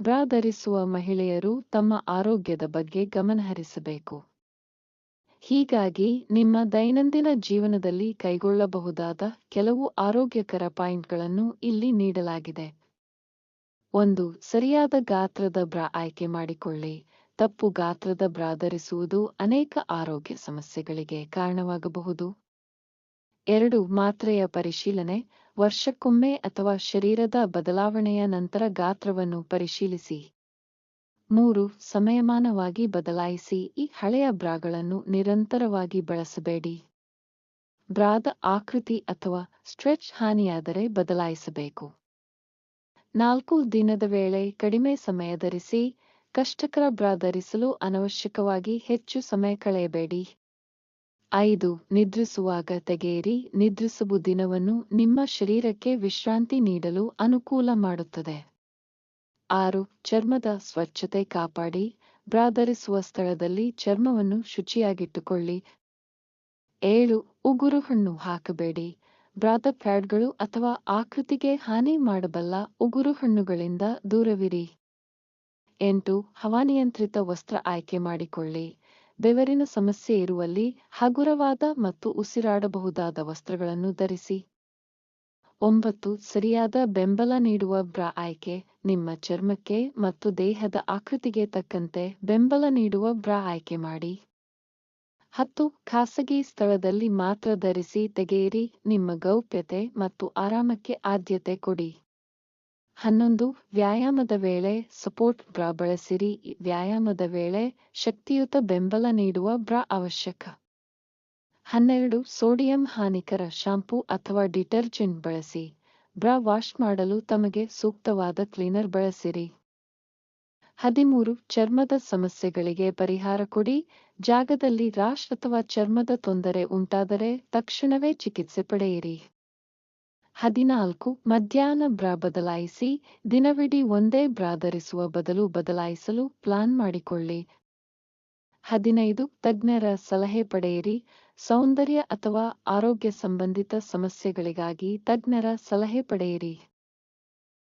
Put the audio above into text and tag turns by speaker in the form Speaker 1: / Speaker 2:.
Speaker 1: ಬ್ರಾ ಧರಿಸುವ ಮಹಿಳೆಯರು ತಮ್ಮ ಆರೋಗ್ಯದ ಬಗ್ಗೆ ಗಮನಹರಿಸಬೇಕು ಹೀಗಾಗಿ ನಿಮ್ಮ ದೈನಂದಿನ ಜೀವನದಲ್ಲಿ ಕೈಗೊಳ್ಳಬಹುದಾದ ಕೆಲವು ಆರೋಗ್ಯಕರ ಪಾಯಿಂಟ್ಗಳನ್ನು ಇಲ್ಲಿ ನೀಡಲಾಗಿದೆ. ಒಂದು, ಸರಿಯಾದ ಗಾತ್ರದ ಬ್ರಾ ಆಯ್ಕೆ ಮಾಡಿಕೊಳ್ಳಿ. ತಪ್ಪು ಗಾತ್ರದ ಬ್ರಾ ಧರಿಸುವುದು ಅನೇಕ ಆರೋಗ್ಯ ಸಮಸ್ಯೆಗಳಿಗೆ ಕಾರಣವಾಗಬಹುದು. ಎರಡು, ಮಾತ್ರೆಯ ಪರಿಶೀಲನೆ. ವರ್ಷಕ್ಕೊಮ್ಮೆ ಅಥವಾ ಶರೀರದ ಬದಲಾವಣೆಯ ನಂತರ ಗಾತ್ರವನ್ನು ಪರಿಶೀಲಿಸಿ. ಮೂರು, ಸಮಯಮಾನವಾಗಿ ಬದಲಾಯಿಸಿ ಈ ಹಳೆಯ ಬ್ರಾಗಳನ್ನು ನಿರಂತರವಾಗಿ ಬಳಸಬೇಡಿ. ಬ್ರಾದ ಆಕೃತಿ ಅಥವಾ ಸ್ಟ್ರೆಚ್ ಹಾನಿಯಾದರೆ ಬದಲಾಯಿಸಬೇಕು. ನಾಲ್ಕು, ದಿನದ ವೇಳೆ ಕಡಿಮೆ ಸಮಯ ಧರಿಸಿ ಕಷ್ಟಕರ ಬ್ರಾ ಧರಿಸಲು ಅನವಶ್ಯಕವಾಗಿ ಹೆಚ್ಚು ಸಮಯ ಕಳೆಯಬೇಡಿ. ಐದು, ನಿದ್ರಿಸುವಾಗ ತೆಗೆಯಿರಿ. ನಿದ್ರಿಸುವ ದಿನವನ್ನು ನಿಮ್ಮ ಶರೀರಕ್ಕೆ ವಿಶ್ರಾಂತಿ ನೀಡಲು ಅನುಕೂಲ ಮಾಡುತ್ತದೆ. ಆರು, ಚರ್ಮದ ಸ್ವಚ್ಛತೆ ಕಾಪಾಡಿ. ಬ್ರಾದರಿಸುವ ಸ್ಥಳದಲ್ಲಿ ಚರ್ಮವನ್ನು ಶುಚಿಯಾಗಿಟ್ಟುಕೊಳ್ಳಿ. ಏಳು, ಉಗುರು ಹಣ್ಣು ಹಾಕಬೇಡಿ. ಬ್ರಾದ ಪ್ಯಾಡ್ಗಳು ಅಥವಾ ಆಕೃತಿಗೆ ಹಾನಿ ಮಾಡಬಲ್ಲ ಉಗುರು ಹಣ್ಣುಗಳಿಂದ ದೂರವಿರಿ. ಎಂಟು, ಹವಾನಿಯಂತ್ರಿತ ವಸ್ತ್ರ ಆಯ್ಕೆ ಮಾಡಿಕೊಳ್ಳಿ. ಬೆವರಿನ ಸಮಸ್ಯೆ ಇರುವಲ್ಲಿ ಹಗುರವಾದ ಮತ್ತು ಉಸಿರಾಡಬಹುದಾದ ವಸ್ತ್ರಗಳನ್ನು ಧರಿಸಿ. ಒಂಬತ್ತು, ಸರಿಯಾದ ಬೆಂಬಲ ನೀಡುವ ಬ್ರಾ ಆಯ್ಕೆ, ನಿಮ್ಮ ಚರ್ಮಕ್ಕೆ ಮತ್ತು ದೇಹದ ಆಕೃತಿಗೆ ತಕ್ಕಂತೆ ಬೆಂಬಲ ನೀಡುವ ಬ್ರಾ ಆಯ್ಕೆ ಮಾಡಿ. ಹತ್ತು, ಖಾಸಗಿ ಸ್ಥಳದಲ್ಲಿ ಮಾತ್ರ ಧರಿಸಿ ತೆಗೆಯಿರಿ, ನಿಮ್ಮ ಗೌಪ್ಯತೆ ಮತ್ತು ಆರಾಮಕ್ಕೆ ಆದ್ಯತೆ ಕೊಡಿ. ಹನ್ನೊಂದು, ವ್ಯಾಯಾಮದ ವೇಳೆ ಸಪೋರ್ಟ್ ಬ್ರಾ ಬಳಸಿರಿ. ವ್ಯಾಯಾಮದ ವೇಳೆ ಶಕ್ತಿಯುತ ಬೆಂಬಲ ನೀಡುವ ಬ್ರಾ ಅವಶ್ಯಕ. ಹನ್ನೆರಡು, ಸೋಡಿಯಂ ಹಾನಿಕರ ಶಾಂಪೂ ಅಥವಾ ಡಿಟರ್ಜೆಂಟ್ ಬಳಸಿ. ಬ್ರಾ ವಾಶ್ ಮಾಡಲು ತಮಗೆ ಸೂಕ್ತವಾದ ಕ್ಲೀನರ್ ಬಳಸಿರಿ. ಹದಿಮೂರು, ಚರ್ಮದ ಸಮಸ್ಯೆಗಳಿಗೆ ಪರಿಹಾರ ಕೊಡಿ. ಜಾಗದಲ್ಲಿ ರಾಶ್ ಅಥವಾ ಚರ್ಮದ ತೊಂದರೆ ಉಂಟಾದರೆ ತಕ್ಷಣವೇ ಚಿಕಿತ್ಸೆ ಪಡೆಯಿರಿ. ಹದಿನಾಲ್ಕು, ಮಧ್ಯಾಹ್ನ ಬ್ರಾ ಬದಲಾಯಿಸಿ, ದಿನವಿಡೀ ಒಂದೇ ಬ್ರಾ ಧರಿಸುವ ಬದಲು ಬದಲಾಯಿಸಲು ಪ್ಲಾನ್ ಮಾಡಿಕೊಳ್ಳಿ. ಹದಿನೈದು, ತಜ್ಞರ ಸಲಹೆ ಪಡೆಯಿರಿ. ಸೌಂದರ್ಯ ಅಥವಾ ಆರೋಗ್ಯ ಸಂಬಂಧಿತ ಸಮಸ್ಯೆಗಳಿಗಾಗಿ ತಜ್ಞರ ಸಲಹೆ ಪಡೆಯಿರಿ.